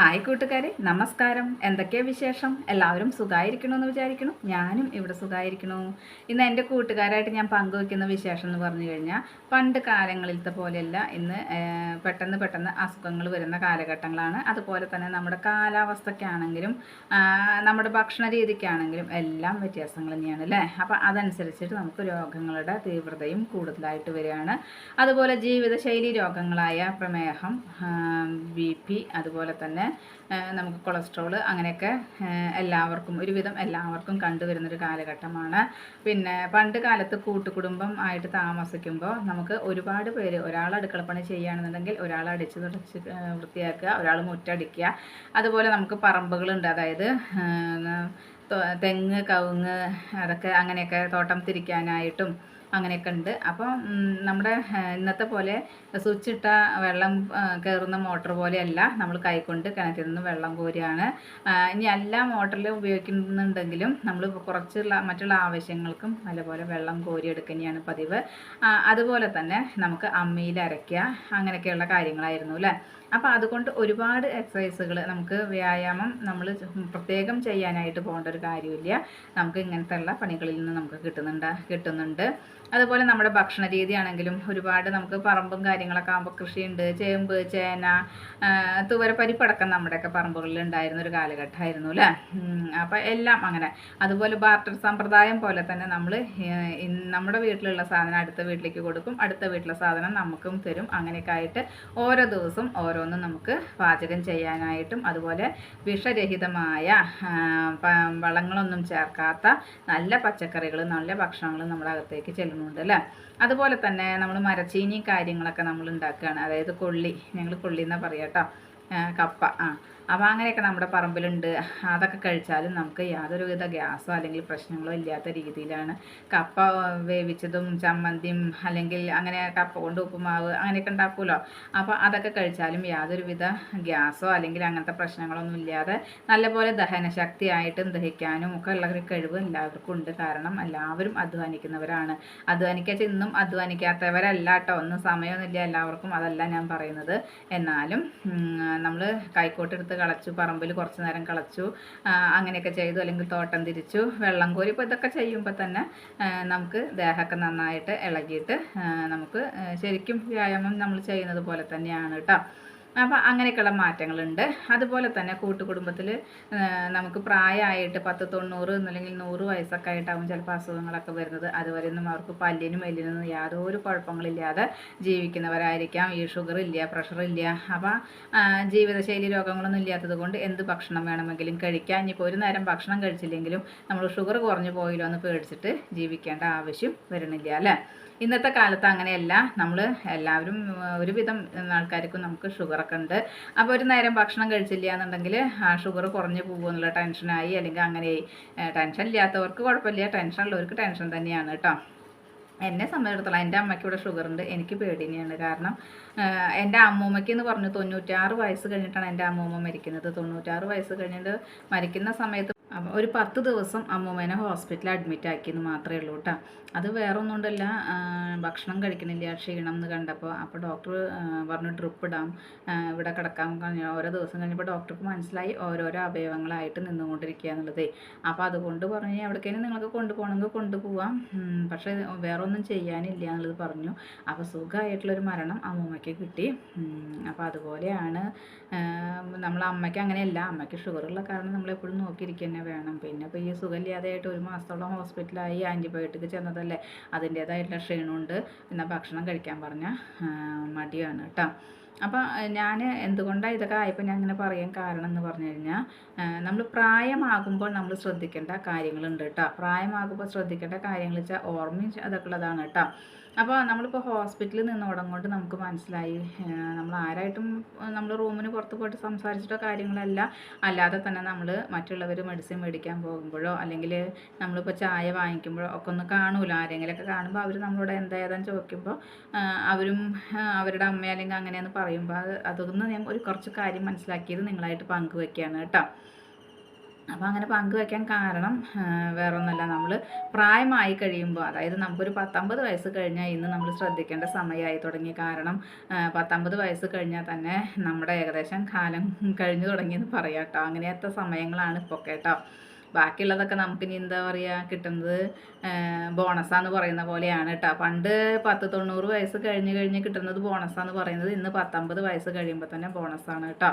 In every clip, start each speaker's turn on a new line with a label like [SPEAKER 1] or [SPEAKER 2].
[SPEAKER 1] Hi കൂട്ടുകാരെ നമസ്കാരം. എന്തൊക്കെയാ വിശേഷം? എല്ലാവരും സുഖമായിരിക്കണമെന്ന് വിചാരിക്കണം ഞാനും ഇവിടെ സുഖമായിരിക്കണു ഇന്ന് എന്റെ കൂട്ടുകാരായിട്ട് ഞാൻ പങ്കുവയ്ക്കുന്ന വിശേഷം എന്ന് പറഞ്ഞു കഴിഞ്ഞാൽ പണ്ട് കാലങ്ങളിലത്തെ പോലെയല്ല. ഇന്ന് പെട്ടെന്ന് പെട്ടെന്ന് അസുഖങ്ങൾ വരുന്ന കാലഘട്ടങ്ങളാണ്. അതുപോലെ തന്നെ നമ്മുടെ കാലാവസ്ഥയ്ക്കാണെങ്കിലും നമ്മുടെ ഭക്ഷണ രീതിക്കാണെങ്കിലും എല്ലാം വ്യത്യാസങ്ങൾ തന്നെയാണ് അല്ലേ? അപ്പം അതനുസരിച്ചിട്ട് നമുക്ക് രോഗങ്ങളുടെ തീവ്രതയും കൂടുതലായിട്ട് വരികയാണ്. അതുപോലെ ജീവിതശൈലി രോഗങ്ങളായ പ്രമേഹം ബി അതുപോലെ തന്നെ നമുക്ക് കൊളസ്ട്രോൾ അങ്ങനെയൊക്കെ എല്ലാവർക്കും ഒരുവിധം എല്ലാവർക്കും കണ്ടുവരുന്നൊരു കാലഘട്ടമാണ്. പിന്നെ പണ്ട് കാലത്ത് കൂട്ടുകുടുംബം ആയിട്ട് താമസിക്കുമ്പോൾ നമുക്ക് ഒരുപാട് പേര് ഒരാൾ അടുക്കളപ്പണി ചെയ്യുകയാണെന്നുണ്ടെങ്കിൽ ഒരാൾ അടിച്ച് തുടച്ച് വൃത്തിയാക്കുക ഒരാൾ മുറ്റടിക്കുക. അതുപോലെ നമുക്ക് പറമ്പുകളുണ്ട്. അതായത് തെങ്ങ് കവുങ്ങ് അതൊക്കെ അങ്ങനെയൊക്കെ തോട്ടം തിരിക്കാനായിട്ടും അങ്ങനെയൊക്കെ ഉണ്ട് അപ്പം നമ്മുടെ ഇന്നത്തെ പോലെ സ്വിച്ച് ഇട്ട വെള്ളം കയറുന്ന മോട്ടർ പോലെയല്ല നമ്മൾ കൈകൊണ്ട് കിണറ്റിൽ നിന്ന് വെള്ളം കോരുകയാണ്. ഇനി എല്ലാ മോട്ടറിലും ഉപയോഗിക്കുന്നുണ്ടെങ്കിലും നമ്മൾ കുറച്ചുള്ള മറ്റുള്ള ആവശ്യങ്ങൾക്കും നല്ലപോലെ വെള്ളം കോരിയെടുക്കുന്നതാണ് പതിവ്. അതുപോലെ തന്നെ നമുക്ക് അമ്മിയിൽ അരയ്ക്കുക അങ്ങനെയൊക്കെയുള്ള കാര്യങ്ങളായിരുന്നു അല്ലേ? അപ്പോൾ അതുകൊണ്ട് ഒരുപാട് എക്സസൈസുകൾ നമുക്ക് വ്യായാമം നമ്മൾ പ്രത്യേകം ചെയ്യാനായിട്ട് പോകേണ്ട ഒരു കാര്യമില്ല. നമുക്ക് ഇങ്ങനത്തെ ഉള്ള പണികളിൽ നിന്ന് നമുക്ക് കിട്ടുന്നുണ്ട് കിട്ടുന്നുണ്ട്. അതുപോലെ നമ്മുടെ ഭക്ഷണ രീതി ആണെങ്കിലും ഒരുപാട് നമുക്ക് പറമ്പും കാര്യങ്ങളൊക്കെ ആകുമ്പോൾ കൃഷിയുണ്ട്. ചേമ്പ് ചേന തുവരപ്പരിപ്പടക്കം തുവര പരിപ്പടക്കം നമ്മുടെയൊക്കെ പറമ്പുകളിൽ ഉണ്ടായിരുന്ന ഒരു കാലഘട്ടമായിരുന്നു അല്ലേ? അപ്പോൾ എല്ലാം അങ്ങനെ. അതുപോലെ ബാർട്ടർ സമ്പ്രദായം പോലെ തന്നെ നമ്മൾ നമ്മുടെ വീട്ടിലുള്ള സാധനം അടുത്ത വീട്ടിലേക്ക് കൊടുക്കും. അടുത്ത വീട്ടിലെ സാധനം നമുക്കും തരും. അങ്ങനെയൊക്കെ ആയിട്ട് ഓരോ ദിവസം ഓരോന്നും നമുക്ക് പാചകം ചെയ്യാനായിട്ടും അതുപോലെ വിഷരഹിതമായ വളങ്ങളൊന്നും ചേർക്കാത്ത നല്ല പച്ചക്കറികൾ നല്ല ഭക്ഷണങ്ങൾ നമ്മുടെ അകത്തേക്ക് ചെല്ലുന്നുണ്ട് അല്ലേ? അതുപോലെ തന്നെ നമ്മൾ മരച്ചീനി കാര്യങ്ങളൊക്കെ നമ്മൾ ഉണ്ടാക്കുകയാണ്. അതായത് കൊള്ളി ഞങ്ങൾ കൊള്ളി എന്നാണ് പറയാം കേട്ടോ കപ്പ ആ. അപ്പോൾ അങ്ങനെയൊക്കെ നമ്മുടെ പറമ്പിലുണ്ട്. അതൊക്കെ കഴിച്ചാലും നമുക്ക് യാതൊരുവിധ ഗ്യാസോ അല്ലെങ്കിൽ പ്രശ്നങ്ങളോ ഇല്ലാത്ത രീതിയിലാണ് കപ്പ വേവിച്ചതും ചമ്മന്തിയും അല്ലെങ്കിൽ അങ്ങനെ കപ്പ കൊണ്ട് ഉപ്പുമാവ് അങ്ങനെയൊക്കെ ഉണ്ടാക്കുമല്ലോ. അപ്പോൾ അതൊക്കെ കഴിച്ചാലും യാതൊരുവിധ ഗ്യാസോ അല്ലെങ്കിൽ അങ്ങനത്തെ പ്രശ്നങ്ങളൊന്നും ഇല്ലാതെ നല്ലപോലെ ദഹനശക്തിയായിട്ടും ദഹിക്കാനും ഒക്കെ ഉള്ള ഒരു കഴിവ് എല്ലാവർക്കും ഉണ്ട്. കാരണം എല്ലാവരും അധ്വാനിക്കുന്നവരാണ്. അധ്വാനിക്കാച്ച ഇന്നും അധ്വാനിക്കാത്തവരല്ല കേട്ടോ. ഒന്നും സമയമൊന്നുമില്ല എല്ലാവർക്കും. അതല്ല ഞാൻ പറയുന്നത്. എന്നാലും നമ്മൾ കൈക്കോട്ടെടുത്ത് കളച്ചു പറമ്പിൽ കുറച്ച് നേരം കളച്ചു അങ്ങനെയൊക്കെ ചെയ്തു അല്ലെങ്കിൽ തോട്ടം തിരിച്ചു വെള്ളം കോരി ഇപ്പോൾ ഇതൊക്കെ ചെയ്യുമ്പോൾ തന്നെ നമുക്ക് ദേഹമൊക്കെ നന്നായിട്ട് ഇളകിയിട്ട് നമുക്ക് ശരിക്കും വ്യായാമം നമ്മൾ ചെയ്യുന്നത് പോലെ തന്നെയാണ് കേട്ടോ. അപ്പോൾ അങ്ങനെയൊക്കെയുള്ള മാറ്റങ്ങളുണ്ട്. അതുപോലെ തന്നെ കൂട്ടുകുടുംബത്തിൽ നമുക്ക് പ്രായമായിട്ട് പത്ത് തൊണ്ണൂറ് അല്ലെങ്കിൽ നൂറ് വയസ്സൊക്കെ ആയിട്ടാവും ചിലപ്പോൾ അസുഖങ്ങളൊക്കെ വരുന്നത്. അതുവരെയൊന്നും അവർക്ക് പല്ലിനും എല്ലിനൊന്നും യാതൊരു കുഴപ്പങ്ങളില്ലാതെ ജീവിക്കുന്നവരായിരിക്കാം. ഈ ഷുഗർ ഇല്ല പ്രഷർ ഇല്ല. അപ്പോൾ ജീവിതശൈലി രോഗങ്ങളൊന്നും ഇല്ലാത്തത് കൊണ്ട് എന്ത് ഭക്ഷണം വേണമെങ്കിലും കഴിക്കാം. ഇനിയിപ്പോൾ ഒരു നേരം ഭക്ഷണം കഴിച്ചില്ലെങ്കിലും നമ്മൾ ഷുഗർ കുറഞ്ഞു പോയില്ലോ എന്ന് പേടിച്ചിട്ട് ജീവിക്കേണ്ട ആവശ്യം വരുന്നില്ല അല്ലേ? ഇന്നത്തെ കാലത്ത് അങ്ങനെയല്ല. നമ്മൾ എല്ലാവരും ഒരുവിധം ആൾക്കാർക്കും നമുക്ക് ഷുഗറൊക്കെ ഉണ്ട്. അപ്പോൾ ഒരു നേരം ഭക്ഷണം കഴിച്ചില്ല എന്നുണ്ടെങ്കിൽ ആ ഷുഗർ കുറഞ്ഞു പോകുമെന്നുള്ള ടെൻഷനായി അല്ലെങ്കിൽ അങ്ങനെ ടെൻഷൻ ഇല്ലാത്തവർക്ക് കുഴപ്പമില്ല. ടെൻഷൻ ഉള്ളവർക്ക് ടെൻഷൻ തന്നെയാണ് കേട്ടോ. എന്നെ സംബന്ധിച്ചിടത്തോളം എന്റെ അമ്മയ്ക്ക് ഇവിടെ ഷുഗർ ഉണ്ട് എനിക്ക് പേടി തന്നെയാണ് കാരണം എന്റെ അമ്മൂമ്മയ്ക്ക് എന്ന് പറഞ്ഞു തൊണ്ണൂറ്റാറ് വയസ്സ് കഴിഞ്ഞിട്ടാണ് എന്റെ അമ്മൂമ്മ മരിക്കുന്നത്. തൊണ്ണൂറ്റാറ് വയസ്സ് കഴിഞ്ഞിട്ട് മരിക്കുന്ന സമയത്ത് ഒരു പത്ത് ദിവസം അമ്മൂമ്മേനെ ഹോസ്പിറ്റലിൽ അഡ്മിറ്റ് ആക്കിയെന്ന് മാത്രമേ ഉള്ളൂ കേട്ടോ. അത് വേറെ ഒന്നും കൊണ്ടല്ല ഭക്ഷണം കഴിക്കണില്ല ക്ഷീണം എന്ന് കണ്ടപ്പോൾ അപ്പോൾ ഡോക്ടർ പറഞ്ഞു ഡ്രിപ്പ് ഇടാം ഇവിടെ കിടക്കാൻ കഴിഞ്ഞ ഓരോ ദിവസം കഴിഞ്ഞപ്പോൾ ഡോക്ടർക്ക് മനസ്സിലായി ഓരോരോ അവയവങ്ങളായിട്ട് നിന്നുകൊണ്ടിരിക്കുക എന്നുള്ളതേ. അപ്പോൾ അതുകൊണ്ട് പറഞ്ഞു എവിടേക്കെങ്കിലും നിങ്ങൾക്ക് കൊണ്ടുപോകണമെങ്കിൽ കൊണ്ടുപോവാം. പക്ഷേ വേറെ ഒന്നും ചെയ്യാനില്ല എന്നുള്ളത് പറഞ്ഞു. അപ്പോൾ സുഖമായിട്ടുള്ളൊരു മരണം അമ്മൂമ്മയ്ക്ക് കിട്ടി. അപ്പോൾ അതുപോലെയാണ് നമ്മൾ അമ്മയ്ക്ക് അങ്ങനെയല്ല. അമ്മയ്ക്ക് ഷുഗറുള്ള കാരണം നമ്മളെപ്പോഴും നോക്കിയിരിക്കുക തന്നെ വേണം. പിന്നെ ഇപ്പോൾ ഈ സുഖമില്ലാതെയായിട്ട് ഒരു മാസത്തോളം ഹോസ്പിറ്റലായി ആന്റിബയോട്ടിക് ചെന്നതല്ലേ? അതിന്റേതായിട്ടുള്ള ക്ഷീണമുണ്ട്. പിന്നെ ഭക്ഷണം കഴിക്കാൻ പറഞ്ഞ മടിയാണ് കേട്ടോ. അപ്പോൾ ഞാൻ എന്തുകൊണ്ടാണ് ഇതൊക്കെ ആയപ്പോൾ ഞാൻ ഇങ്ങനെ പറയാൻ കാരണം എന്ന് പറഞ്ഞു കഴിഞ്ഞാൽ നമ്മൾ പ്രായമാകുമ്പോൾ നമ്മൾ ശ്രദ്ധിക്കേണ്ട കാര്യങ്ങളുണ്ട് കേട്ടോ. പ്രായമാകുമ്പോൾ ശ്രദ്ധിക്കേണ്ട കാര്യങ്ങൾ വെച്ചാൽ ഓർമ്മയും അതൊക്കെ ഉള്ളതാണ് കേട്ടോ. അപ്പോൾ നമ്മളിപ്പോൾ ഹോസ്പിറ്റലിൽ നിന്ന് കൊണ്ട് നമുക്ക് മനസ്സിലായി നമ്മൾ ആരായിട്ടും നമ്മൾ റൂമിന് പുറത്ത് പോയിട്ട് സംസാരിച്ചിട്ടോ കാര്യങ്ങളല്ല അല്ലാതെ തന്നെ നമ്മൾ മറ്റുള്ളവർ മെഡിസിൻ മേടിക്കാൻ പോകുമ്പോഴോ അല്ലെങ്കിൽ നമ്മളിപ്പോൾ ചായ വാങ്ങിക്കുമ്പോഴോ ഒക്കെ ഒന്ന് കാണൂല. ആരെങ്കിലുമൊക്കെ കാണുമ്പോൾ അവർ നമ്മളോട് എന്താ ചോദിക്കുമ്പോൾ അവരും അവരുടെ അമ്മ അല്ലെങ്കിൽ അങ്ങനെയെന്ന് പറയുമ്പോൾ അത് അതൊന്ന് ഞാൻ ഒരു കുറച്ച് കാര്യം മനസ്സിലാക്കിയത് നിങ്ങളായിട്ട് പങ്കുവെക്കുകയാണ് കേട്ടോ. അപ്പോൾ അങ്ങനെ പങ്കുവയ്ക്കാൻ കാരണം വേറെ ഒന്നല്ല നമ്മൾ പ്രായമായി കഴിയുമ്പോൾ അതായത് നമുക്കൊരു പത്തൊമ്പത് വയസ്സ് കഴിഞ്ഞാൽ ഇന്ന് നമ്മൾ ശ്രദ്ധിക്കേണ്ട സമയമായി തുടങ്ങി കാരണം പത്തൊമ്പത് വയസ്സ് കഴിഞ്ഞാൽ തന്നെ നമ്മുടെ ഏകദേശം കാലം കഴിഞ്ഞു തുടങ്ങിയെന്ന് പറയാം കേട്ടോ. അങ്ങനത്തെ സമയങ്ങളാണ് ഇപ്പോൾ കേട്ടോ. ബാക്കിയുള്ളതൊക്കെ നമുക്ക് ഇനി എന്താ പറയുക കിട്ടുന്നത് ബോണസാന്ന് പറയുന്ന പോലെയാണ് കേട്ടോ. പണ്ട് പത്ത് തൊണ്ണൂറ് വയസ്സ് കഴിഞ്ഞ് കഴിഞ്ഞ് കിട്ടുന്നത് ബോണസാന്ന് പറയുന്നത് ഇന്ന് പത്തൊമ്പത് വയസ്സ് കഴിയുമ്പോൾ തന്നെ ബോണസാണ് കേട്ടോ.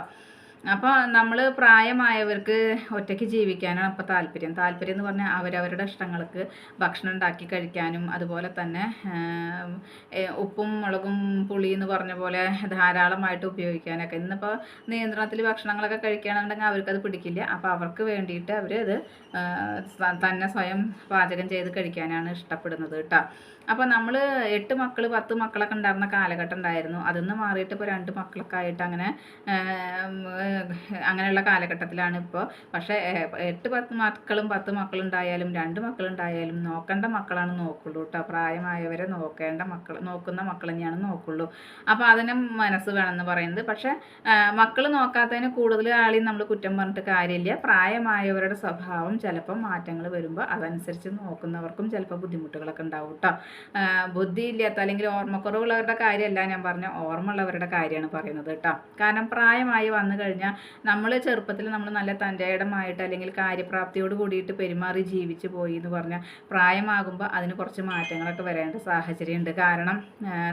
[SPEAKER 1] അപ്പോൾ നമ്മൾ പ്രായമായവർക്ക് ഒറ്റയ്ക്ക് ജീവിക്കാനാണ് അപ്പോൾ താല്പര്യം. താല്പര്യം എന്ന് പറഞ്ഞാൽ അവരവരുടെ ഇഷ്ടങ്ങൾക്ക് ഭക്ഷണം ഉണ്ടാക്കി കഴിക്കാനും അതുപോലെ തന്നെ ഉപ്പും മുളകും പുളി എന്ന് പറഞ്ഞ പോലെ ധാരാളമായിട്ട് ഉപയോഗിക്കാനൊക്കെ. ഇന്നിപ്പോൾ നിയന്ത്രണത്തിൽ ഭക്ഷണങ്ങളൊക്കെ കഴിക്കുകയാണെന്നുണ്ടെങ്കിൽ അവർക്കത് പിടിക്കില്ല. അപ്പോൾ അവർക്ക് വേണ്ടിയിട്ട് അവർ അത് തന്നെ സ്വയം പാചകം ചെയ്ത് കഴിക്കാനാണ് ഇഷ്ടപ്പെടുന്നത് കേട്ടോ. അപ്പോൾ നമ്മൾ എട്ട് മക്കൾ പത്ത് മക്കളൊക്കെ ഉണ്ടായിരുന്ന കാലഘട്ടം ഉണ്ടായിരുന്നു. അതിന്ന് മാറിയിട്ട് ഇപ്പോൾ രണ്ട് മക്കളൊക്കെ ആയിട്ട് അങ്ങനെ അങ്ങനെയുള്ള കാലഘട്ടത്തിലാണ് ഇപ്പോൾ പക്ഷേ എട്ട് പത്ത് മക്കളും പത്ത് മക്കളുണ്ടായാലും രണ്ട് മക്കളുണ്ടായാലും നോക്കേണ്ട മക്കളാണ് നോക്കുള്ളൂ കേട്ടോ. പ്രായമായവരെ നോക്കേണ്ട മക്കൾ നോക്കുന്ന മക്കൾ തന്നെയാണ് നോക്കുള്ളൂ. അപ്പോൾ അതിനെ മനസ്സ് വേണമെന്ന് പറയുന്നത്. പക്ഷേ മക്കൾ നോക്കാത്തതിന് കൂടുതൽ ആളെയും നമ്മൾ കുറ്റം പറഞ്ഞിട്ട് കാര്യമില്ല. പ്രായമായവരുടെ സ്വഭാവം ചിലപ്പോൾ മാറ്റങ്ങൾ വരുമ്പോൾ അതനുസരിച്ച് നോക്കുന്നവർക്കും ചിലപ്പോൾ ബുദ്ധിമുട്ടുകളൊക്കെ ഉണ്ടാവും കേട്ടോ. ബുദ്ധി ഇല്ലാത്ത അല്ലെങ്കിൽ ഓർമ്മക്കുറവുള്ളവരുടെ കാര്യമല്ല ഞാൻ പറഞ്ഞ ഓർമ്മയുള്ളവരുടെ കാര്യമാണ് പറയുന്നത് കേട്ടോ. കാരണം പ്രായമായി വന്നു കഴിഞ്ഞാൽ നമ്മൾ ചെറുപ്പത്തിൽ നമ്മൾ നല്ല തന്റെയിടമായിട്ട് അല്ലെങ്കിൽ കാര്യപ്രാപ്തിയോട് കൂടിയിട്ട് പെരുമാറി ജീവിച്ചു പോയി എന്ന് പറഞ്ഞാൽ പ്രായമാകുമ്പോൾ അതിന് കുറച്ച് മാറ്റങ്ങളൊക്കെ വരേണ്ട സാഹചര്യമുണ്ട്. കാരണം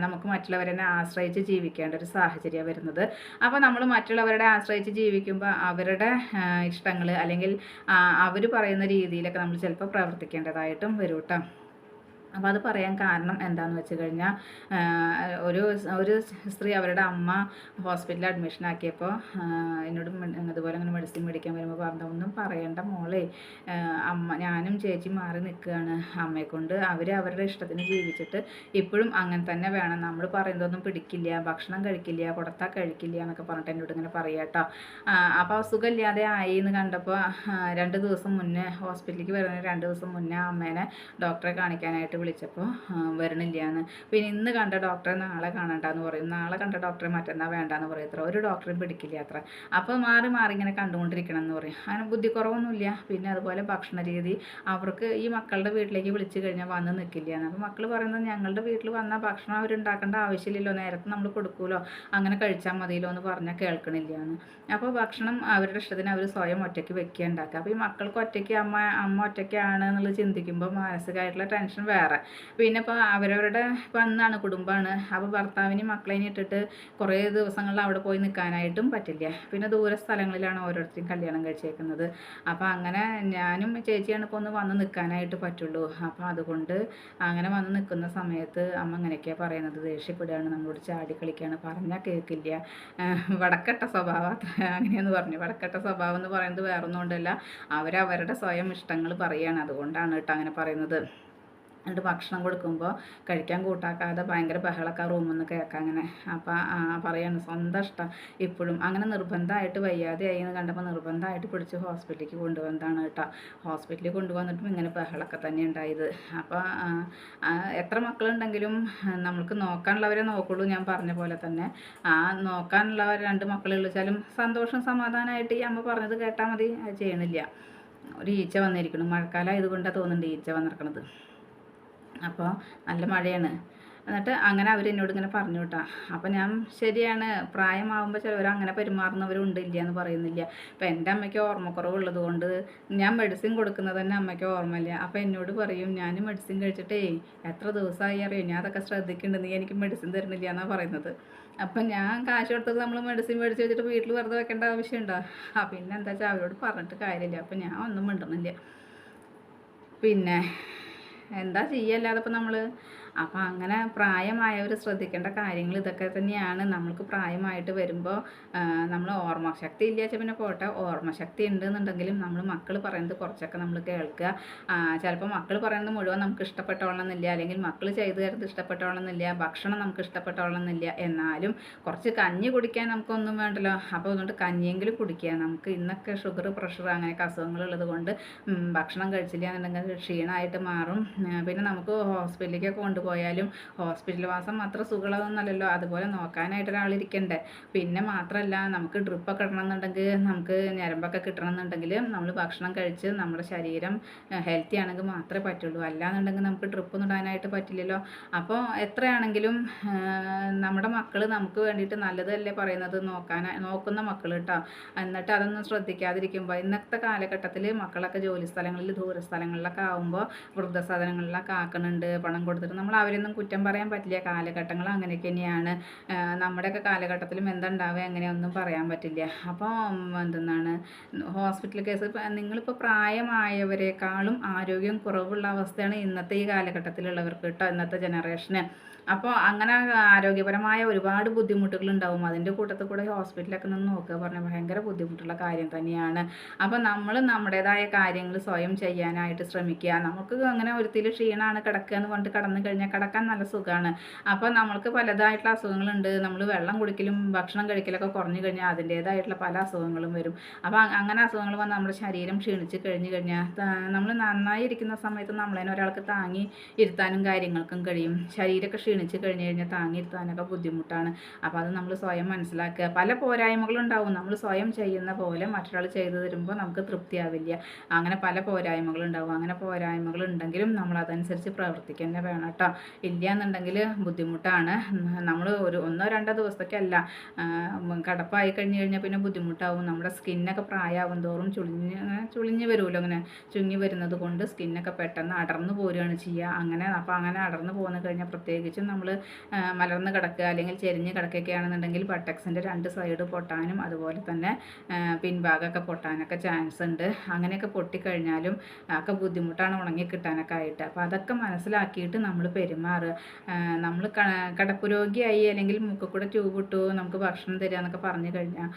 [SPEAKER 1] നമുക്ക് മറ്റുള്ളവരെ ആശ്രയിച്ച് ജീവിക്കേണ്ട ഒരു സാഹചര്യമാണ് വരുന്നത്. അപ്പോൾ നമ്മൾ മറ്റുള്ളവരുടെ ആശ്രയിച്ച് ജീവിക്കുമ്പോൾ അവരുടെ ഇഷ്ടങ്ങൾ അല്ലെങ്കിൽ അവർ പറയുന്ന രീതിയിലൊക്കെ നമ്മൾ ചിലപ്പോൾ പ്രവർത്തിക്കേണ്ടതായിട്ടും വരും കേട്ടോ. അപ്പോൾ അത് പറയാൻ കാരണം എന്താണെന്ന് വെച്ച് കഴിഞ്ഞാൽ ഒരു ഒരു സ്ത്രീ അവരുടെ അമ്മ ഹോസ്പിറ്റലിൽ അഡ്മിഷൻ ആക്കിയപ്പോൾ എന്നോട് അതുപോലെ അങ്ങനെ മെഡിസിൻ മേടിക്കാൻ വരുമ്പോൾ പറഞ്ഞു ഒന്നും പറയണ്ട മോളെ അമ്മ ഞാനും ചേച്ചി മാറി നിൽക്കുകയാണ് അമ്മയെ കൊണ്ട്. അവർ അവരുടെ ഇഷ്ടത്തിന് ജീവിച്ചിട്ട് ഇപ്പോഴും അങ്ങനെ തന്നെ വേണം. നമ്മൾ പറയുന്നതൊന്നും പിടിക്കില്ല ഭക്ഷണം കഴിക്കില്ല കൊടുത്താൽ കഴിക്കില്ല എന്നൊക്കെ പറഞ്ഞിട്ട് എന്നോട് ഇങ്ങനെ പറയാട്ടോ അപ്പോൾ സുഖമില്ലാതെ ആയി എന്ന് കണ്ടപ്പോൾ രണ്ട് ദിവസം മുന്നേ ഹോസ്പിറ്റലിലേക്ക് വരുന്ന രണ്ട് ദിവസം മുന്നേ അമ്മേനെ ഡോക്ടറെ കാണിക്കാനായിട്ട് വിളിച്ചപ്പോൾ വരണില്ല എന്ന് പിന്നെ ഇന്ന് കണ്ട ഡോക്ടറെ നാളെ കാണണ്ടെന്ന് പറയും. നാളെ കണ്ട ഡോക്ടറെ മറ്റന്നാൾ വേണ്ടെന്ന് പറയും അത്ര ഒരു ഡോക്ടറെയും പിടിക്കില്ല അത്ര. അപ്പോൾ മാറി മാറി ഇങ്ങനെ കണ്ടുകൊണ്ടിരിക്കണം എന്ന് പറയും. അങ്ങനെ ബുദ്ധിക്കുറവൊന്നുമില്ല. പിന്നെ അതുപോലെ ഭക്ഷണ രീതി അവർക്ക് ഈ മക്കളുടെ വീട്ടിലേക്ക് വിളിച്ചു കഴിഞ്ഞാൽ വന്ന് നിൽക്കില്ല എന്ന് അപ്പോൾ മക്കൾ പറയുന്നത് ഞങ്ങളുടെ വീട്ടിൽ വന്നാൽ ഭക്ഷണം അവരുണ്ടാക്കേണ്ട ആവശ്യമില്ലല്ലോ. നേരത്തെ നമ്മൾ കൊടുക്കുമല്ലോ അങ്ങനെ കഴിച്ചാൽ മതിയല്ലോ എന്ന് പറഞ്ഞാൽ കേൾക്കണില്ല എന്ന് അപ്പോൾ ഭക്ഷണം അവരുടെ ഇഷ്ടത്തിന് അവർ സ്വയം ഒറ്റയ്ക്ക് വെക്കുക ഉണ്ടാക്കുക അപ്പോൾ ഈ മക്കൾക്ക് ഒറ്റയ്ക്ക് അമ്മ അമ്മ ഒറ്റയ്ക്കാണ് എന്നുള്ളത് ചിന്തിക്കുമ്പോൾ മാനസികമായിട്ടുള്ള ടെൻഷൻ വേറെ പിന്നെ ഇപ്പോൾ അവരവരുടെ ഇപ്പം അന്നാണ് കുടുംബമാണ് അപ്പോൾ ഭർത്താവിനെയും മക്കളെയും ഇട്ടിട്ട് കുറേ ദിവസങ്ങളിൽ അവിടെ പോയി നിൽക്കാനായിട്ടും പറ്റില്ല. പിന്നെ ദൂര സ്ഥലങ്ങളിലാണ് ഓരോരുത്തരും കല്യാണം കഴിച്ചേക്കുന്നത്. അപ്പോൾ അങ്ങനെ ഞാനും ചേച്ചിയാണ് ഇപ്പോൾ ഒന്ന് വന്ന് നിൽക്കാനായിട്ട് പറ്റുള്ളൂ. അപ്പോൾ അതുകൊണ്ട് അങ്ങനെ വന്ന് നിൽക്കുന്ന സമയത്ത് അമ്മ അങ്ങനെയൊക്കെയാണ് പറയുന്നത്. ദേഷ്യപ്പെടുകയാണ് നമ്മളോട് ചാടി കളിക്കുകയാണ്. പറഞ്ഞാൽ കേൾക്കില്ല. വടക്കട്ട സ്വഭാവം അങ്ങനെയെന്ന് പറഞ്ഞു. വടക്കട്ട സ്വഭാവം എന്ന് പറയുന്നത് വേറൊന്നും കൊണ്ടല്ല. അവരവരുടെ സ്വയം ഇഷ്ടങ്ങൾ പറയുകയാണ് അതുകൊണ്ടാണ് കേട്ടോ അങ്ങനെ പറയുന്നത്. എന്നിട്ട് ഭക്ഷണം കൊടുക്കുമ്പോൾ കഴിക്കാൻ കൂട്ടാക്കാതെ ഭയങ്കര ബഹളമൊക്കെ റൂമിൽ നിന്ന് കേൾക്കാം അങ്ങനെ അപ്പോൾ പറയാണ് സ്വന്തം ഇഷ്ടം. ഇപ്പോഴും അങ്ങനെ നിർബന്ധമായിട്ട് വയ്യാതെ ആയി എന്ന് കണ്ടപ്പോൾ നിർബന്ധമായിട്ട് പിടിച്ച് ഹോസ്പിറ്റലിലേക്ക് കൊണ്ടുവന്നതാണ് കേട്ടോ. ഹോസ്പിറ്റലിൽ കൊണ്ടുവന്നിട്ടും ഇങ്ങനെ ബഹളമൊക്കെ തന്നെ ഉണ്ടായത്. അപ്പോൾ എത്ര മക്കളുണ്ടെങ്കിലും നമുക്ക് നോക്കാനുള്ളവരെ നോക്കുള്ളൂ ഞാൻ പറഞ്ഞ പോലെ തന്നെ. ആ നോക്കാനുള്ളവർ രണ്ട് മക്കളുള്ളച്ചാലും സന്തോഷം സമാധാനമായിട്ട് ഈ അമ്മ പറഞ്ഞത് കേട്ടാൽ മതി. ചെയ്യണില്ല. ഒരു ഈച്ച വന്നിരിക്കണം. മഴക്കാലം ആയതുകൊണ്ടാണ് തോന്നുന്നുണ്ട് ഈച്ച വന്നിരിക്കണത്. അപ്പോൾ നല്ല മഴയാണ്. എന്നിട്ട് അങ്ങനെ അവർ എന്നോട് ഇങ്ങനെ പറഞ്ഞു കേട്ടാ അപ്പം ഞാൻ ശരിയാണ് പ്രായമാകുമ്പോൾ ചിലവർ അങ്ങനെ പെരുമാറുന്നവരുണ്ട് ഇല്ല എന്ന് പറയുന്നില്ല. അപ്പം എന്റെ അമ്മയ്ക്ക് ഓർമ്മക്കുറവുള്ളത് കൊണ്ട് ഞാൻ മെഡിസിൻ കൊടുക്കുന്നത് തന്നെ അമ്മയ്ക്ക് ഓർമ്മയില്ല. അപ്പം എന്നോട് പറയും ഞാൻ മെഡിസിൻ കഴിച്ചിട്ടേ എത്ര ദിവസമായി അറിയും? ഞാൻ അതൊക്കെ ശ്രദ്ധിക്കുന്നുണ്ട് നീ എനിക്ക് മെഡിസിൻ തരുന്നില്ല എന്നാണ് പറയുന്നത്. അപ്പം ഞാൻ കാശ് കൊടുത്തത് നമ്മൾ മെഡിസിൻ മേടിച്ച് വെച്ചിട്ട് വീട്ടിൽ വെറുതെ വെക്കേണ്ട ആവശ്യമുണ്ടോ ആ പിന്നെ എന്താ വെച്ചാൽ അവരോട് പറഞ്ഞിട്ട് കാര്യമില്ല അപ്പം ഞാൻ ഒന്നും മിണ്ടുന്നില്ല. പിന്നെ എന്താ ചെയ്യല്ലാതെ ഇപ്പം നമ്മൾ അപ്പം അങ്ങനെ പ്രായമായവർ ശ്രദ്ധിക്കേണ്ട കാര്യങ്ങൾ ഇതൊക്കെ തന്നെയാണ്. നമ്മൾക്ക് പ്രായമായിട്ട് വരുമ്പോൾ നമ്മൾ ഓർമ്മശക്തി ഇല്ലാച്ച പിന്നെ പോട്ടെ. ഓർമ്മശക്തി ഉണ്ടെന്നുണ്ടെങ്കിലും നമ്മൾ മക്കൾ പറയുന്നത് കുറച്ചൊക്കെ നമ്മൾ കേൾക്കുക ചിലപ്പോൾ മക്കൾ പറയുന്നത് മുഴുവൻ നമുക്ക് ഇഷ്ടപ്പെട്ടോളണമെന്നില്ല അല്ലെങ്കിൽ മക്കൾ ചെയ്തു തരുന്നത് ഇഷ്ടപ്പെട്ടോളണമെന്നില്ല ഭക്ഷണം നമുക്ക് ഇഷ്ടപ്പെട്ടോളണമെന്നില്ല എന്നാലും കുറച്ച് കഞ്ഞി കുടിക്കാൻ നമുക്കൊന്നും വേണ്ടല്ലോ. അപ്പോൾ അതുകൊണ്ട് കഞ്ഞിയെങ്കിലും കുടിക്കുക. നമുക്ക് ഇന്നൊക്കെ ഷുഗർ പ്രഷർ അങ്ങനെയൊക്കെ അസുഖങ്ങളുള്ളത് കൊണ്ട് ഭക്ഷണം കഴിച്ചില്ല എന്നുണ്ടെങ്കിൽ ക്ഷീണമായിട്ട് മാറും. പിന്നെ നമുക്ക് ഹോസ്പിറ്റലിലേക്കൊക്കെ കൊണ്ടുപോകാൻ കൊണ്ടുപോയാലും ഹോസ്പിറ്റൽ വാസം മാത്രം സുഖമുള്ളതൊന്നല്ലല്ലോ അതുപോലെ നോക്കാനായിട്ട് ഒരാളിരിക്കണ്ടേ പിന്നെ മാത്രമല്ല നമുക്ക് ഡ്രിപ്പൊക്കെ ഇടണമെന്നുണ്ടെങ്കിൽ നമുക്ക് ഞരമ്പൊക്കെ കിട്ടണമെന്നുണ്ടെങ്കിൽ നമ്മൾ ഭക്ഷണം കഴിച്ച് നമ്മുടെ ശരീരം ഹെൽത്തി ആണെങ്കിൽ മാത്രമേ പറ്റുള്ളൂ. അല്ലാന്നുണ്ടെങ്കിൽ നമുക്ക് ഡ്രിപ്പ് ഇടാനായിട്ട് പറ്റില്ലല്ലോ. അപ്പോൾ എത്രയാണെങ്കിലും നമ്മുടെ മക്കൾ നമുക്ക് വേണ്ടിയിട്ട് നല്ലതല്ലേ പറയുന്നത്? നോക്കാൻ നോക്കുന്ന മക്കൾ കേട്ടോ എന്നിട്ട് അതൊന്നും ശ്രദ്ധിക്കാതിരിക്കുമ്പോൾ ഇന്നത്തെ കാലഘട്ടത്തിൽ മക്കളൊക്കെ ജോലി സ്ഥലങ്ങളിൽ ദൂരസ്ഥലങ്ങളിലൊക്കെ ആകുമ്പോൾ വൃദ്ധസാധനങ്ങളിലൊക്കെ ആക്കുന്നുണ്ട് പണം കൊടുത്തിട്ട്. നമ്മൾ അവരൊന്നും കുറ്റം പറയാൻ പറ്റില്ല. കാലഘട്ടങ്ങൾ അങ്ങനെയൊക്കെ തന്നെയാണ്. നമ്മുടെയൊക്കെ കാലഘട്ടത്തിലും എന്തുണ്ടാവുക ഒന്നും പറയാൻ പറ്റില്ല. അപ്പോൾ എന്തെന്നാണ്? ഹോസ്പിറ്റൽ കേസ് നിങ്ങളിപ്പോൾ പ്രായമായവരെക്കാളും ആരോഗ്യം കുറവുള്ള അവസ്ഥയാണ് ഇന്നത്തെ ഈ കാലഘട്ടത്തിലുള്ളവർക്ക് കേട്ടോ ഇന്നത്തെ ജനറേഷന്. അപ്പോൾ അങ്ങനെ ആരോഗ്യപരമായ ഒരുപാട് ബുദ്ധിമുട്ടുകൾ ഉണ്ടാവും അതിന്റെ കൂട്ടത്തിൽ കൂടെ ഹോസ്പിറ്റലൊക്കെ നിന്ന് നോക്കുക പറഞ്ഞാൽ ഭയങ്കര ബുദ്ധിമുട്ടുള്ള കാര്യം തന്നെയാണ്. അപ്പോൾ നമ്മൾ നമ്മുടേതായ കാര്യങ്ങൾ സ്വയം ചെയ്യാനായിട്ട് ശ്രമിക്കുക. നമുക്ക് അങ്ങനെ ഒരുത്തിൽ ക്ഷീണമാണ് കിടക്കുക എന്ന് പറഞ്ഞിട്ട് കടന്നു കഴിഞ്ഞാൽ കിടക്കാൻ നല്ല സുഖമാണ് അപ്പോൾ നമ്മൾക്ക് പലതായിട്ടുള്ള അസുഖങ്ങളുണ്ട്. നമ്മൾ വെള്ളം കുടിക്കലും ഭക്ഷണം കഴിക്കലൊക്കെ കുറഞ്ഞു കഴിഞ്ഞാൽ അതിന്റേതായിട്ടുള്ള പല അസുഖങ്ങളും വരും. അപ്പോൾ അങ്ങനെ അസുഖങ്ങൾ വന്ന് നമ്മുടെ ശരീരം ക്ഷീണിച്ച് കഴിഞ്ഞു കഴിഞ്ഞാൽ നമ്മൾ നന്നായി ഇരിക്കുന്ന സമയത്ത് നമ്മളതിനെ ഒരാൾക്ക് താങ്ങി ഇരുത്താനും കാര്യങ്ങൾക്കും കഴിയും. ശരീരമൊക്കെ ക്ഷീണിച്ച് കഴിഞ്ഞ് കഴിഞ്ഞാൽ താങ്ങിയിരുത്താനൊക്കെ ബുദ്ധിമുട്ടാണ്. അപ്പോൾ അത് നമ്മൾ സ്വയം മനസ്സിലാക്കുക. പല പോരായ്മകളുണ്ടാവും. നമ്മൾ സ്വയം ചെയ്യുന്ന പോലെ മറ്റൊരാൾ ചെയ്തു തരുമ്പോൾ നമുക്ക് തൃപ്തിയാവില്ല. അങ്ങനെ പല പോരായ്മകളുണ്ടാവും. അങ്ങനെ പോരായ്മകൾ ഉണ്ടെങ്കിലും നമ്മൾ അതനുസരിച്ച് പ്രവർത്തിക്കുക തന്നെ വേണം കേട്ടോ ഇല്ല എന്നുണ്ടെങ്കിൽ ബുദ്ധിമുട്ടാണ്. നമ്മൾ ഒരു ഒന്നോ രണ്ടോ ദിവസത്തേക്കല്ല കടപ്പായി കഴിഞ്ഞ് കഴിഞ്ഞാൽ പിന്നെ ബുദ്ധിമുട്ടാവും. നമ്മുടെ സ്കിന്നൊക്കെ പ്രായമാകും തോറും ചുളിഞ്ഞ് ചുളിഞ്ഞ് വരുമല്ലോ അങ്ങനെ? ചുങ്ങി വരുന്നത് കൊണ്ട് സ്കിന്നൊക്കെ പെട്ടെന്ന് അടർന്നു പോരുകയാണ് ചെയ്യുക അങ്ങനെ അപ്പോൾ അങ്ങനെ അടർന്നു പോകുന്ന കഴിഞ്ഞാൽ പ്രത്യേകിച്ചും നമ്മൾ മലർന്ന് കിടക്കുക അല്ലെങ്കിൽ ചെരിഞ്ഞ് കിടക്കുകയാണെന്നുണ്ടെങ്കിൽ ബട്ടക്സിന്റെ രണ്ട് സൈഡ് പൊട്ടാനും അതുപോലെ തന്നെ പിൻഭാഗമൊക്കെ പൊട്ടാനൊക്കെ ചാൻസ് ഉണ്ട്. അങ്ങനെയൊക്കെ പൊട്ടിക്കഴിഞ്ഞാലും ഒക്കെ ബുദ്ധിമുട്ടാണ് ഉണങ്ങി കിട്ടാനൊക്കെ ആയിട്ട്. അപ്പോൾ അതൊക്കെ മനസ്സിലാക്കിയിട്ട് നമ്മൾ പെരുമാറുക. നമ്മൾ കിടപ്പ് രോഗിയായി അല്ലെങ്കിൽ മുക്കിൽ കൂടെ ട്യൂബ് ഇട്ടു നമുക്ക് ഭക്ഷണം തരിക എന്നൊക്കെ പറഞ്ഞു കഴിഞ്ഞാൽ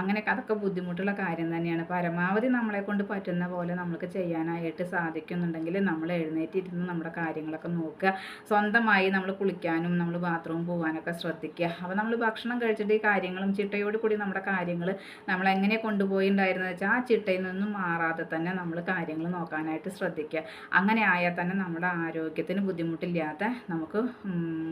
[SPEAKER 1] അങ്ങനെയൊക്കെ അതൊക്കെ ബുദ്ധിമുട്ടുള്ള കാര്യം തന്നെയാണ്. പരമാവധി നമ്മളെ കൊണ്ട് പറ്റുന്ന പോലെ നമുക്ക് ചെയ്യാനായിട്ട് സാധിക്കുന്നുണ്ടെങ്കിൽ നമ്മൾ എഴുന്നേറ്റിരുന്ന് നമ്മുടെ കാര്യങ്ങളൊക്കെ നോക്കുക. സ്വന്തമായി നമ്മൾ കുളിക്കാനും നമ്മൾ ബാത്റൂം പോകാനൊക്കെ ശ്രദ്ധിക്കുക. അപ്പോൾ നമ്മൾ ഭക്ഷണം കഴിച്ചിട്ട് ഈ കാര്യങ്ങളും ചിട്ടയോട് കൂടി നമ്മുടെ കാര്യങ്ങൾ നമ്മൾ എങ്ങനെ കൊണ്ടുപോയി ഉണ്ടായിരുന്നത് വെച്ചാൽ ആ ചിട്ടയിൽ നിന്നും മാറാതെ തന്നെ നമ്മൾ കാര്യങ്ങൾ നോക്കാനായിട്ട് ശ്രദ്ധിക്കുക. അങ്ങനെ ആയാൽ തന്നെ നമ്മുടെ ആരോഗ്യത്തിന് ബുദ്ധിമുട്ടില്ലാതെ നമുക്ക്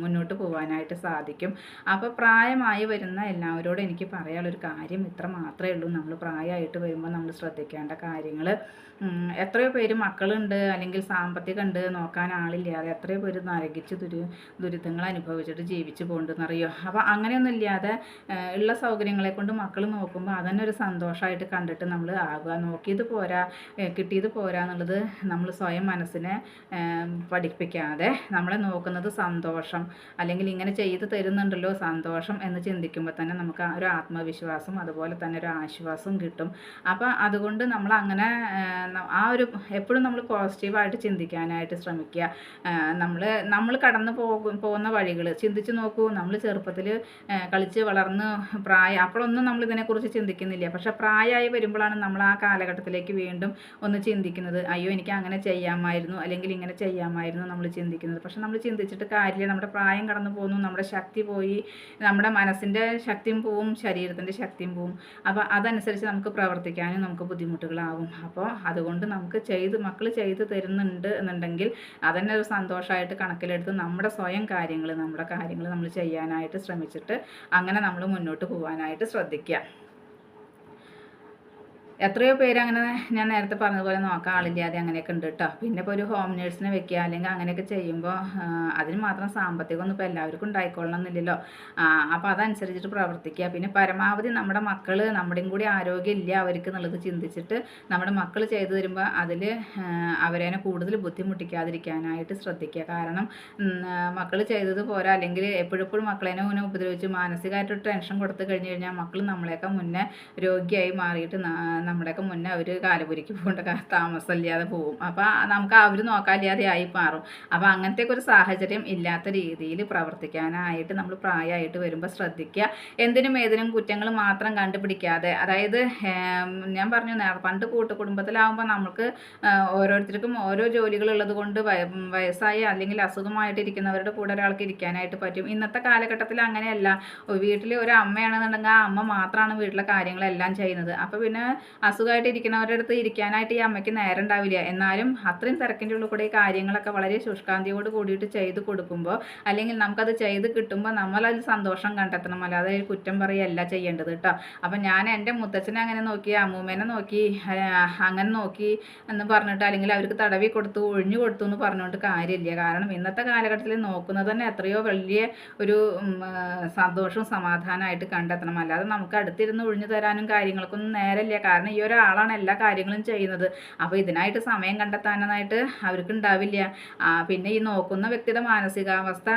[SPEAKER 1] മുന്നോട്ട് പോകാനായിട്ട് സാധിക്കും. അപ്പോൾ പ്രായമായി വരുന്ന എല്ലാവരോടും എനിക്ക് പറയാനുള്ളൊരു കാര്യം ഇത്ര മാത്രമേ ഉള്ളൂ. നമ്മൾ പ്രായമായിട്ട് വരുമ്പോൾ നമ്മൾ ശ്രദ്ധിക്കേണ്ട കാര്യങ്ങൾ എത്രയോ പേര് മക്കളുണ്ട് അല്ലെങ്കിൽ സാമ്പത്തികം ഉണ്ട് നോക്കാൻ ആളില്ലാതെ എത്രയോ പേര് നരകിച്ച് ദുരി ദുരിതങ്ങൾ അനുഭവിച്ചിട്ട് ജീവിച്ചു പോകുന്നുണ്ടെന്നറിയോ അപ്പോൾ അങ്ങനെയൊന്നും ഇല്ലാതെ ഉള്ള സൗകര്യങ്ങളെ കൊണ്ട് മക്കൾ നോക്കുമ്പോൾ അതന്നെ ഒരു സന്തോഷമായിട്ട് കണ്ടിട്ട് നമ്മൾ ആകുക നോക്കിയത് പോരാ കിട്ടിയത് പോരാ എന്നുള്ളത് നമ്മൾ സ്വയം മനസ്സിനെ പഠിപ്പിക്കാതെ നമ്മളെ നോക്കുന്നത് സന്തോഷം. അല്ലെങ്കിൽ ഇങ്ങനെ ചെയ്ത് തരുന്നുണ്ടല്ലോ സന്തോഷം എന്ന് ചിന്തിക്കുമ്പോൾ തന്നെ നമുക്ക് ഒരു ആത്മവിശ്വാസം അതുപോലെ തന്നെ ഒരു ആശ്വാസം കിട്ടും. അപ്പോൾ അതുകൊണ്ട് നമ്മൾ അങ്ങനെ ആ ഒരു എപ്പോഴും നമ്മൾ പോസിറ്റീവായിട്ട് ചിന്തിക്കാനായിട്ട് ശ്രമിക്കുക. നമ്മൾ നമ്മൾ കടന്നു പോകും പോകുന്ന വഴികൾ ചിന്തിച്ച് നോക്കൂ നമ്മൾ ചെറുപ്പത്തിൽ കളിച്ച് വളർന്ന് പ്രായം അപ്പോഴൊന്നും നമ്മൾ ഇതിനെക്കുറിച്ച് ചിന്തിക്കുന്നില്ല. പക്ഷെ പ്രായമായി വരുമ്പോഴാണ് നമ്മൾ ആ കാലഘട്ടത്തിലേക്ക് വീണ്ടും ഒന്ന് ചിന്തിക്കുന്നത്. അയ്യോ എനിക്ക് അങ്ങനെ ചെയ്യാമായിരുന്നു അല്ലെങ്കിൽ ഇങ്ങനെ ചെയ്യാമായിരുന്നു നമ്മൾ ചിന്തിക്കുന്നത്. പക്ഷെ നമ്മൾ ചിന്തിച്ചിട്ട് കാര്യമില്ല. നമ്മുടെ പ്രായം കടന്നു പോകുന്നു നമ്മുടെ ശക്തി പോയി നമ്മുടെ മനസ്സിന്റെ ശക്തിയും പോവും ശരീരത്തിന്റെ ശക്തിയും പോവും. അപ്പോൾ അതനുസരിച്ച് നമുക്ക് പ്രവർത്തിക്കാനും നമുക്ക് ബുദ്ധിമുട്ടുകളാവും. അപ്പോൾ അതുകൊണ്ട് നമുക്ക് ചെയ്ത് മക്കൾ ചെയ്ത് തരുന്നുണ്ട് എന്നുണ്ടെങ്കിൽ അതന്നെ ഒരു സന്തോഷമായിട്ട് കണക്കിലെടുത്ത് നമ്മുടെ സ്വയം കാര്യങ്ങൾ നമ്മുടെ കാര്യങ്ങൾ നമ്മൾ ചെയ്യാനായിട്ട് ശ്രമിച്ചിട്ട് അങ്ങനെ നമ്മൾ മുന്നോട്ട് പോകാനായിട്ട് ശ്രദ്ധിക്കുക എത്രയോ പേര് അങ്ങനെ ഞാൻ നേരത്തെ പറഞ്ഞതുപോലെ നോക്കാൻ ആളില്ലാതെ അങ്ങനെയൊക്കെ ഉണ്ട് കേട്ടോ പിന്നെ ഇപ്പോൾ ഒരു ഹോം നേഴ്സിനെ വെക്കുക അല്ലെങ്കിൽ അങ്ങനെയൊക്കെ ചെയ്യുമ്പോൾ അതിന് മാത്രം സാമ്പത്തികമൊന്നും ഇപ്പോൾ എല്ലാവർക്കും ഉണ്ടായിക്കൊള്ളണം എന്നില്ലല്ലോ. അപ്പോൾ അതനുസരിച്ചിട്ട് പ്രവർത്തിക്കുക. പിന്നെ പരമാവധി നമ്മുടെ മക്കൾ നമ്മുടെയും കൂടി ആരോഗ്യം ഇല്ല അവർക്ക് എന്നുള്ളത് ചിന്തിച്ചിട്ട് നമ്മുടെ മക്കൾ ചെയ്തു തരുമ്പോൾ അതിൽ അവരേനെ കൂടുതൽ ബുദ്ധിമുട്ടിക്കാതിരിക്കാനായിട്ട് ശ്രദ്ധിക്കുക. കാരണം മക്കൾ ചെയ്തത് പോരാ. അല്ലെങ്കിൽ എപ്പോഴെപ്പോഴും മക്കളേനെ മുന്നേ ഉപദ്രവിച്ച് മാനസികമായിട്ട് ടെൻഷൻ കൊടുത്തു കഴിഞ്ഞ് കഴിഞ്ഞാൽ മക്കൾ നമ്മളെയൊക്കെ മുന്നേ രോഗിയായി മാറിയിട്ട് നമ്മുടെയൊക്കെ മുന്നേ അവർ കാലപുരിക്ക് പോകേണ്ട താമസം താമസമില്ലാതെ പോകും. അപ്പോൾ നമുക്ക് അവർ നോക്കാനില്ലാതെ ആയി മാറും അപ്പോൾ അങ്ങനത്തെ ഒരു സാഹചര്യം ഇല്ലാത്ത രീതിയിൽ പ്രവർത്തിക്കാനായിട്ട് നമ്മൾ പ്രായമായിട്ട് വരുമ്പോൾ ശ്രദ്ധിക്കുക എന്തിനും ഏതിനും കുറ്റങ്ങൾ മാത്രം കണ്ടുപിടിക്കാതെ അതായത് ഞാൻ പറഞ്ഞു പണ്ട് കൂട്ടുകുടുംബത്തിലാവുമ്പോൾ നമുക്ക് ഓരോരുത്തർക്കും ഓരോ ജോലികളുള്ളത് കൊണ്ട് വയ- വയസ്സായി അല്ലെങ്കിൽ അസുഖമായിട്ടിരിക്കുന്നവരുടെ കൂടെ ഒരാൾക്ക് ഇരിക്കാനായിട്ട് പറ്റും. ഇന്നത്തെ കാലഘട്ടത്തിൽ അങ്ങനെയല്ല. വീട്ടിൽ ഒരു അമ്മയാണെന്നുണ്ടെങ്കിൽ ആ അമ്മ മാത്രമാണ് വീട്ടിലെ കാര്യങ്ങളെല്ലാം ചെയ്യുന്നത്. അപ്പോൾ പിന്നെ അസുഖമായിട്ട് ഇരിക്കുന്നവരുടെ അടുത്ത് ഇരിക്കാനായിട്ട് ഈ അമ്മയ്ക്ക് നേരം ഉണ്ടാവില്ല എന്നാലും അത്രയും തിരക്കിന്റെ ഉള്ളിൽ കൂടെ ഈ കാര്യങ്ങളൊക്കെ വളരെ ശുഷ്കാന്തിയോട് കൂടിയിട്ട് ചെയ്ത് കൊടുക്കുമ്പോൾ അല്ലെങ്കിൽ നമുക്കത് ചെയ്ത് കിട്ടുമ്പോൾ നമ്മളതിൽ സന്തോഷം കണ്ടെത്തണം. അല്ലാതെ കുറ്റം പറയല്ല ചെയ്യേണ്ടത് കേട്ടോ. അപ്പം ഞാൻ എന്റെ മുത്തച്ഛനെ അങ്ങനെ നോക്കി അമ്മൂമ്മേനെ നോക്കി അങ്ങനെ നോക്കി എന്ന് പറഞ്ഞിട്ട് അല്ലെങ്കിൽ അവർക്ക് തടവി കൊടുത്തു ഒഴിഞ്ഞു കൊടുത്തു എന്ന് പറഞ്ഞുകൊണ്ട് കാര്യമില്ല. കാരണം ഇന്നത്തെ കാലഘട്ടത്തിൽ നോക്കുന്നത് തന്നെ എത്രയോ വലിയ ഒരു സന്തോഷവും സമാധാനമായിട്ട് കണ്ടെത്തണം. അല്ലാതെ നമുക്ക് അടുത്തിരുന്ന് ഒഴിഞ്ഞു തരാനും കാര്യങ്ങൾക്കൊന്നും നേരമില്ല. കാരണം ഈ ഒരാളാണ് എല്ലാ കാര്യങ്ങളും ചെയ്യുന്നത്. അപ്പോൾ ഇതിനായിട്ട് സമയം കണ്ടെത്താനായിട്ട് അവർക്ക് ഉണ്ടാവില്ല പിന്നെ ഈ നോക്കുന്ന വ്യക്തിയുടെ മാനസികാവസ്ഥ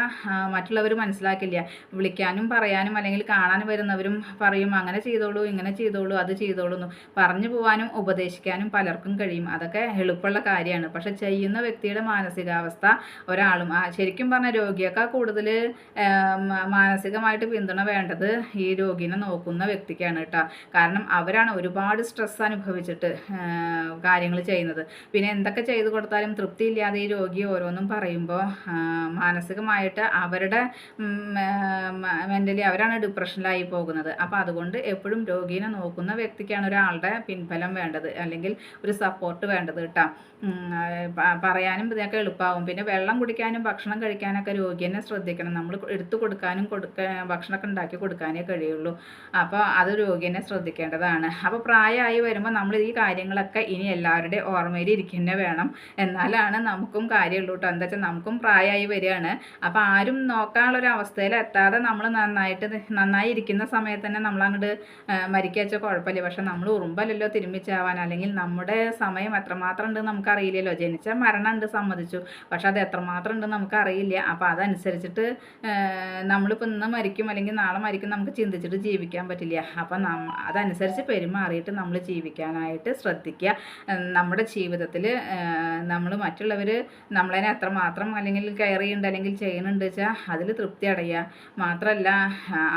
[SPEAKER 1] മറ്റുള്ളവർ മനസ്സിലാക്കില്ല. വിളിക്കാനും പറയാനും അല്ലെങ്കിൽ കാണാൻ വരുന്നവരും പറയും അങ്ങനെ ചെയ്തോളൂ ഇങ്ങനെ ചെയ്തോളൂ അത് ചെയ്തോളൂ എന്ന് പറഞ്ഞു പോകാനും ഉപദേശിക്കാനും പലർക്കും കഴിയും. അതൊക്കെ എളുപ്പമുള്ള കാര്യമാണ്. പക്ഷെ ചെയ്യുന്ന വ്യക്തിയുടെ മാനസികാവസ്ഥ ഒരാളും ശരിക്കും പറഞ്ഞ രോഗിയൊക്കെ കൂടുതൽ മാനസികമായിട്ട് പിന്തുണ വേണ്ടത് ഈ രോഗിനെ നോക്കുന്ന വ്യക്തിക്കാണ് കേട്ടോ. കാരണം അവരാണ് ഒരുപാട് സ്ട്രെസ് അനുഭവിച്ചിട്ട് കാര്യങ്ങൾ ചെയ്യുന്നത്. പിന്നെ എന്തൊക്കെ ചെയ്തു കൊടുത്താലും തൃപ്തി തൃപ്തിയില്ലാതെ ഈ രോഗി ഓരോന്നും പറയുമ്പോൾ മാനസികമായിട്ട് അവരുടെ മെന്റലി അവരാണ് ഡിപ്രഷനിലായി പോകുന്നത്. അപ്പോൾ അതുകൊണ്ട് എപ്പോഴും രോഗീനെ നോക്കുന്ന വ്യക്തിക്കാണ് ഒരാളുടെ പിൻഫലം വേണ്ടത്. അല്ലെങ്കിൽ ഒരു സപ്പോർട്ട് വേണ്ടത് കേട്ടോ പറയാനും ഇതൊക്കെ എളുപ്പമാവും പിന്നെ വെള്ളം കുടിക്കാനും ഭക്ഷണം കഴിക്കാനൊക്കെ രോഗിയെ ശ്രദ്ധിക്കണം. നമ്മൾ എടുത്തു കൊടുക്കാനും കൊടുക്ക ഭക്ഷണമൊക്കെ ഉണ്ടാക്കി കൊടുക്കാനേ കഴിയുള്ളൂ. അപ്പോൾ അത് രോഗിയെ ശ്രദ്ധിക്കേണ്ടതാണ്. അപ്പോൾ പ്രായമായി വരുമ്പോൾ നമ്മൾ ഈ കാര്യങ്ങളൊക്കെ ഇനി എല്ലാവരുടെ ഓർമ്മയിൽ ഇരിക്കുന്നേ വേണം. എന്നാലാണ് നമുക്കും കാര്യമുള്ളൂ കേട്ടോ എന്താ വെച്ചാൽ നമുക്കും പ്രായമായി വരികയാണ്. അപ്പോൾ ആരും നോക്കാനുള്ള ഒരു അവസ്ഥയിൽ എത്താതെ നമ്മൾ നന്നായിട്ട് നന്നായി ഇരിക്കുന്ന സമയത്ത് തന്നെ നമ്മൾ അങ്ങോട്ട് മരിക്കാച്ച കുഴപ്പമില്ല. പക്ഷെ നമ്മൾ ഉറുമ്പല്ലല്ലോ തിരുമ്പിച്ചാവാൻ അല്ലെങ്കിൽ നമ്മുടെ സമയം എത്രമാത്രം ഉണ്ട് നമുക്കറിയില്ലല്ലോ. ജനിച്ച മരണം ഉണ്ട് സമ്മതിച്ചു. പക്ഷെ അത് എത്രമാത്രം ഉണ്ട് നമുക്കറിയില്ല. അപ്പോൾ അതനുസരിച്ചിട്ട് നമ്മളിപ്പോൾ ഇന്ന് മരിക്കും. അല്ലെങ്കിൽ നാളെ മരിക്കും നമുക്ക് ചിന്തിച്ചിട്ട് ജീവിക്കാൻ പറ്റില്ല. അപ്പം അതനുസരിച്ച് പെരുമാറിയിട്ട് നമ്മൾ ജീവിക്കാനായിട്ട് ശ്രദ്ധിക്കുക. നമ്മുടെ ജീവിതത്തിൽ നമ്മൾ മറ്റുള്ളവർ നമ്മളതിനെ അത്രമാത്രം അല്ലെങ്കിൽ കെയർ ചെയ്യുന്നുണ്ട് അല്ലെങ്കിൽ ചെയ്യുന്നുണ്ട് വെച്ചാൽ അതിൽ തൃപ്തി അടയുക മാത്രമല്ല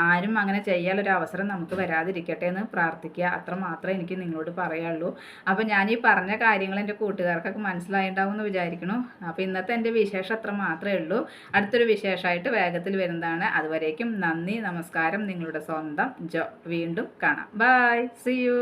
[SPEAKER 1] ആരും അങ്ങനെ ചെയ്യാനൊരു അവസരം നമുക്ക് വരാതിരിക്കട്ടെ എന്ന് പ്രാർത്ഥിക്കുക. അത്ര മാത്രമേ എനിക്ക് നിങ്ങളോട് പറയാനുള്ളൂ. അപ്പോൾ ഞാൻ ഈ പറഞ്ഞ കാര്യങ്ങൾ എന്റെ കൂട്ടുകാർക്കൊക്കെ മനസ്സിലായിട്ടുണ്ടാവും എന്ന് വിചാരിക്കണു. അപ്പോൾ ഇന്നത്തെ എന്റെ വിശേഷം അത്ര മാത്രമേ ഉള്ളൂ. അടുത്തൊരു വിശേഷമായിട്ട് വേഗത്തിൽ വരുന്നതാണ്. അതുവരേക്കും നന്ദി നമസ്കാരം. നിങ്ങളുടെ സ്വന്തം ജോ. വീണ്ടും കാണാം. ബൈ. C U